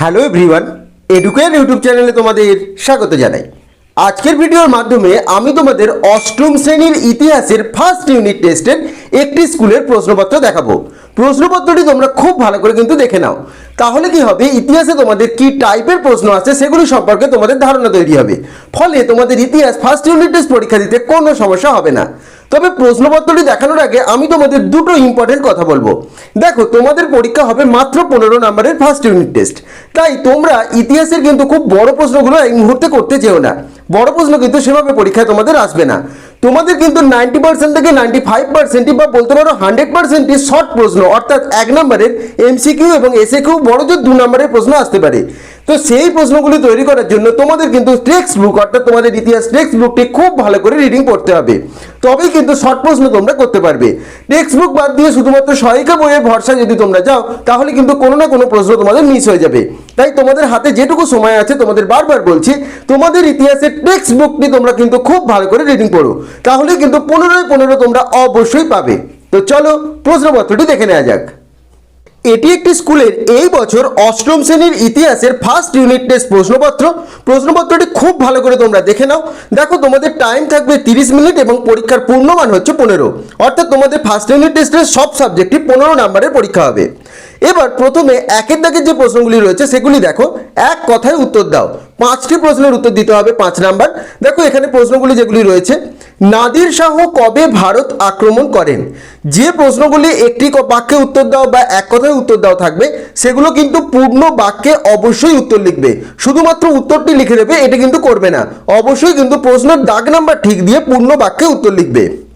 Hello everyone educare YouTube চ্যানেলে তোমাদের স্বাগত জানাই। আজকের ভিডিওর মাধ্যমে আমি তোমাদের অষ্টম শ্রেণির ইতিহাসের ফার্স্ট ইউনিট টেস্টের একটি স্কুলের প্রশ্নপত্র দেখাবো। প্রশ্নপত্রটি তোমরা খুব ভালো করে কিন্তু দেখে নাও। তাহলে কি হবে? ইতিহাসে তোমাদের কি টাইপের প্রশ্ন আছে সেগুলি সম্পর্কে তোমাদের ধারণা তৈরি হবে। ফলে তোমাদের ইতিহাস ফার্স্ট ইউনিট টেস্ট পরীক্ষা দিতে কোনো সমস্যা হবে না। তবে প্রশ্নপত্রটি দেখানোর আগে আমি তোমাদের দুটো ইম্পর্টেন্ট কথা বলব। দেখো, তোমাদের পরীক্ষা হবে মাত্র পনেরো নম্বরের ফার্স্ট ইউনিট টেস্ট তাই তোমরা ইতিহাসের কিন্তু খুব বড় প্রশ্নগুলো এই মুহূর্তে করতে যেও না। বড় প্রশ্ন কিন্তু সেভাবে পরীক্ষায় তোমাদের আসবে না। তোমাদের কিন্তু নাইনটি পার্সেন্ট থেকে নাইনটি ফাইভ পার্সেন্টই বা বলতে পারো হান্ড্রেড পার্সেন্টই শর্ট প্রশ্ন, অর্থাৎ এক নম্বরের এমসিকিউ এবং এসএ কিউ বড় জোর দু নম্বরের প্রশ্ন আসতে পারে। তো সেই প্রশ্নগুলি তৈরি করার জন্য তোমাদের কিন্তু টেক্সট বুক অর্থাৎ তোমাদের ইতিহাস টেক্সট বুকটি খুব ভালো করে রিডিং পড়তে হবে। তবেই কিন্তু শর্ট প্রশ্ন তোমরা করতে পারবে। টেক্সট বুক বাদ দিয়ে শুধুমাত্র সহায়িকা বইয়ের ভরসা যদি তোমরা যাও তাহলে কিন্তু কোনো না কোনো প্রশ্ন তোমাদের মিস হয়ে যাবে। তাই তোমাদের হাতে যেটুকু সময় আছে, তোমাদের বারবার বলছি, তোমাদের ইতিহাসের টেক্সট বুকটি তোমরা কিন্তু খুব ভালো করে রিডিং পড়ো। তাহলে কিন্তু পনেরোই পনেরো তোমরা অবশ্যই পাবে। তো চলো প্রশ্নপত্রটি দেখে নেওয়া যাক। এটি একটি স্কুলের এই বছর অষ্টম শ্রেণির ইতিহাসের ফার্স্ট ইউনিট টেস্ট প্রশ্নপত্র। প্রশ্নপত্রটি খুব ভালো করে তোমরা দেখে নাও। দেখো, তোমাদের টাইম থাকবে তিরিশ মিনিট এবং পরীক্ষার পূর্ণমান হচ্ছে পনেরো। অর্থাৎ তোমাদের ফার্স্ট ইউনিট টেস্টের সব সাবজেক্টই পনেরো নাম্বারের পরীক্ষা হবে। এবার প্রথমে একের দাগের যে প্রশ্নগুলি রয়েছে, সেগুলি দেখো। এক কথায় উত্তর দাও। পাঁচটি প্রশ্নের উত্তর দিতে হবে পাঁচ নাম্বার। দেখো, এখানে প্রশ্নগুলি যেগুলি রয়েছে নাদির শাহ কবে ভারত আক্রমণ করেন? যে প্রশ্নগুলি একটি বাক্যে উত্তর দাও বা এক কথায় উত্তর দাও থাকবে, সেগুলো কিন্তু পূর্ণ বাক্যে অবশ্যই উত্তর লিখবে। শুধুমাত্র উত্তরটি লিখে দেবে, এটা কিন্তু করবে না। অবশ্যই কিন্তু প্রশ্নের দাগ নাম্বার ঠিক দিয়ে পূর্ণ বাক্যে উত্তর লিখবে।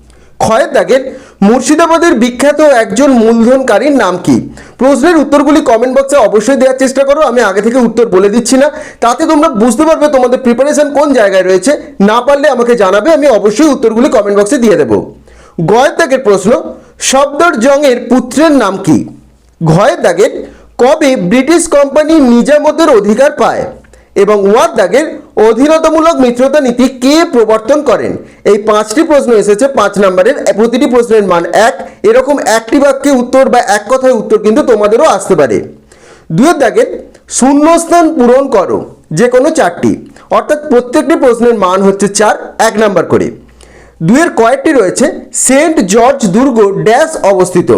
ক্ষয়ের দাগের মুর্শিদাবাদের বিখ্যাত একজন মূলধনকারীর নাম কি? প্রশ্নের উত্তরগুলি কমেন্ট বক্সে অবশ্যই দেওয়ার চেষ্টা করো, আমি আগে থেকে উত্তর বলে দিচ্ছি না। তাতে তোমরা বুঝতে পারবে তোমাদের প্রিপারেশন কোন জায়গায় রয়েছে। না পারলে আমাকে জানাবে, আমি অবশ্যই উত্তরগুলি কমেন্ট বক্সে দিয়ে দেবো। গয়ের দাগের প্রশ্ন, শব্দর জংয়ের পুত্রের নাম কি? ঘয়ের দাগের কবে ব্রিটিশ কোম্পানি নিজামতের অধিকার পায়? এবং ওয়ার দাগের অধীনতামূলক মিত্রতা নীতি কে প্রবর্তন করেন? এই পাঁচটি প্রশ্ন এসেছে, পাঁচ নম্বরের প্রতিটি প্রশ্নের মান এক। এরকম একটি বাক্যে উত্তর বা এক কথায় উত্তর কিন্তু তোমাদেরও আসতে পারে। দুয়ের দাগের শূন্যস্থান পূরণ করো যে কোনো চারটি। অর্থাৎ প্রত্যেকটি প্রশ্নের মান হচ্ছে চার, এক নাম্বার করে। দুয়ের কয়েকটি রয়েছে, সেন্ট জর্জ দুর্গ ড্যাশ অবস্থিত।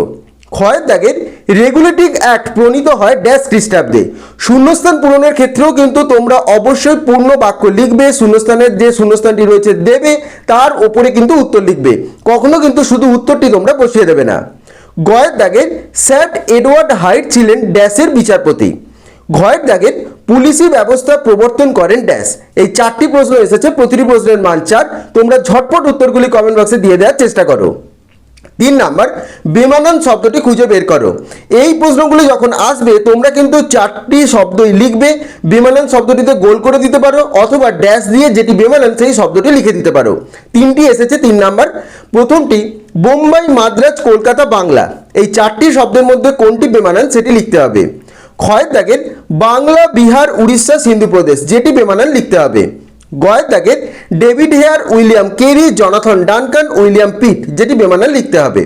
ক্ষয়ের দাগের রেগুলেটিং অ্যাক্ট প্রণীত হয় ড্যাশ খ্রিস্টাব্দে শূন্যস্থান পূরণের ক্ষেত্রেও কিন্তু তোমরা অবশ্যই পূর্ণ বাক্য লিখবে, শূন্যস্থানের যে শূন্যস্থানটি রয়েছে দেবে, তার ওপরে কিন্তু উত্তর লিখবে। কখনো কিন্তু শুধু উত্তরটি তোমরা বসিয়ে দেবে না। গয়ের দাগের স্যাট এডওয়ার্ড হাইট ছিলেন ড্যাশের বিচারপতি। ঘয়ের দাগের পুলিশি ব্যবস্থা প্রবর্তন করেন ড্যাশ। এই চারটি প্রশ্ন এসেছে, প্রতিটি প্রশ্নের মান চার। তোমরা ঝটপট উত্তরগুলি কমেন্ট বক্সে দিয়ে দেওয়ার চেষ্টা করো। তিন নাম্বার, বেমানান শব্দটি খুঁজে বের করো। এই প্রশ্নগুলি যখন আসবে, তোমরা কিন্তু চারটি শব্দই লিখবে। বেমানান শব্দটিতে গোল করে দিতে পারো, অথবা ড্যাশ দিয়ে যেটি বেমানান, সেই শব্দটি লিখে দিতে পারো। তিনটি এসেছে তিন নাম্বার। প্রথমটি, বোম্বাই, মাদ্রাজ, কলকাতা, বাংলা। এই চারটি শব্দের মধ্যে কোনটি বেমানান, সেটি লিখতে হবে। ক্ষয়ের দাগের, বাংলা, বিহার, উড়িষ্যা, সিন্ধু প্রদেশ, যেটি বেমানান লিখতে হবে। গয়ের David Hare, William Carey, Jonathan Duncan, William Pitt যেটি বেমানান লিখতে হবে।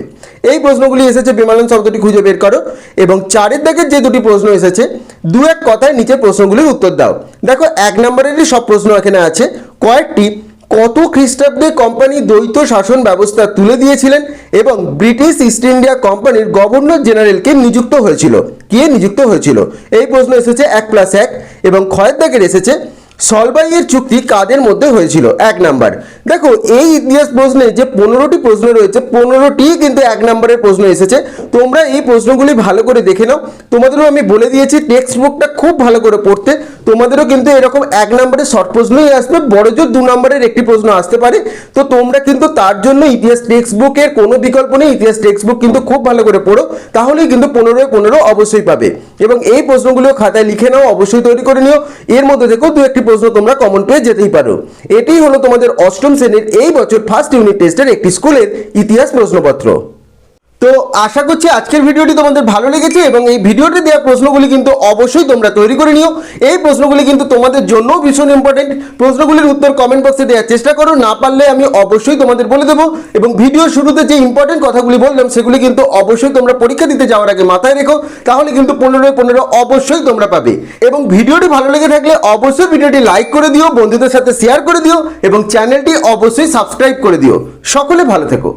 এই প্রশ্নগুলি এসেছে বেমানান শব্দটি খুঁজে বের করো এবং চারের দাগের যে দুটি প্রশ্ন এসেছে, দু এক কথায় নিচে প্রশ্নগুলির উত্তর দাও। দেখো, এক নম্বরেরই সব প্রশ্ন এখানে আছে। কয়েকটি কত খ্রিস্টাব্দে কোম্পানি দ্বৈত শাসন ব্যবস্থা তুলে দিয়েছিলেন এবং ব্রিটিশ ইস্ট ইন্ডিয়া কোম্পানির গভর্নর জেনারেলকে নিযুক্ত হয়েছিল? কে নিযুক্ত হয়েছিল? এই প্রশ্ন এসেছে এক প্লাস এক এবং ক্ষয়ের দাগের এসেছে সলবাইয়ের চুক্তি কাদের মধ্যে হয়েছিল? এক নাম্বার। দেখো, এই ইতিহাস প্রশ্নে যে পনেরোটি প্রশ্ন রয়েছে, পনেরোটি কিন্তু এক নম্বরের প্রশ্ন এসেছে। তোমরা এই প্রশ্নগুলি ভালো করে দেখে নাও। তোমাদেরও আমি বলে দিয়েছি টেক্সট বুকটা খুব ভালো করে পড়তে। তোমাদেরও কিন্তু এরকম এক নম্বরের শর্ট প্রশ্নই আসবে, বড় জোর দু নম্বরের একটি প্রশ্ন আসতে পারে। তো তোমরা কিন্তু তার জন্য ইতিহাস টেক্সট বুকের কোনো বিকল্প নেই, ইতিহাস টেক্সট বুক কিন্তু খুব ভালো করে পড়ো। তাহলেই কিন্তু পনেরোয় পনেরো অবশ্যই পাবে। এবং এই প্রশ্নগুলো খাতায় লিখে নাও, অবশ্যই তৈরি করে নিও। এর মধ্যে দেখো দু একটি প্রশ্ন তোমরা কমন পেয়ে যেতেই পারো। এটাই হলো তোমাদের অষ্টম শ্রেণির এই বছর ফার্স্ট ইউনিট টেস্টের একটি স্কুলের ইতিহাস প্রশ্নপত্র। তো আশা করছি আজকের ভিডিওটি তোমাদের ভালো লেগেছে এবং এই ভিডিওটি দেওয়া প্রশ্নগুলি কিন্তু অবশ্যই তোমরা তৈরি করে নিও। এই প্রশ্নগুলি কিন্তু তোমাদের জন্য ভীষণ ইম্পর্টেন্ট প্রশ্নগুলির উত্তর কমেন্ট বক্সে দেওয়ার চেষ্টা করো, না পারলে আমি অবশ্যই তোমাদের বলে দেবো। এবং ভিডিও শুরুতে যে ইম্পর্টেন্ট কথাগুলি বললাম, সেগুলি কিন্তু অবশ্যই তোমরা পরীক্ষা দিতে যাওয়ার আগে মাথায় রেখো, তাহলে কিন্তু পনেরোয় পনেরো অবশ্যই তোমরা পাবে। এবং ভিডিওটি ভালো লেগে থাকলে অবশ্যই ভিডিওটি লাইক করে দিও, বন্ধুদের সাথে শেয়ার করে দিও, এবং চ্যানেলটি অবশ্যই সাবস্ক্রাইব করে দিও। সকলে ভালো থেকো।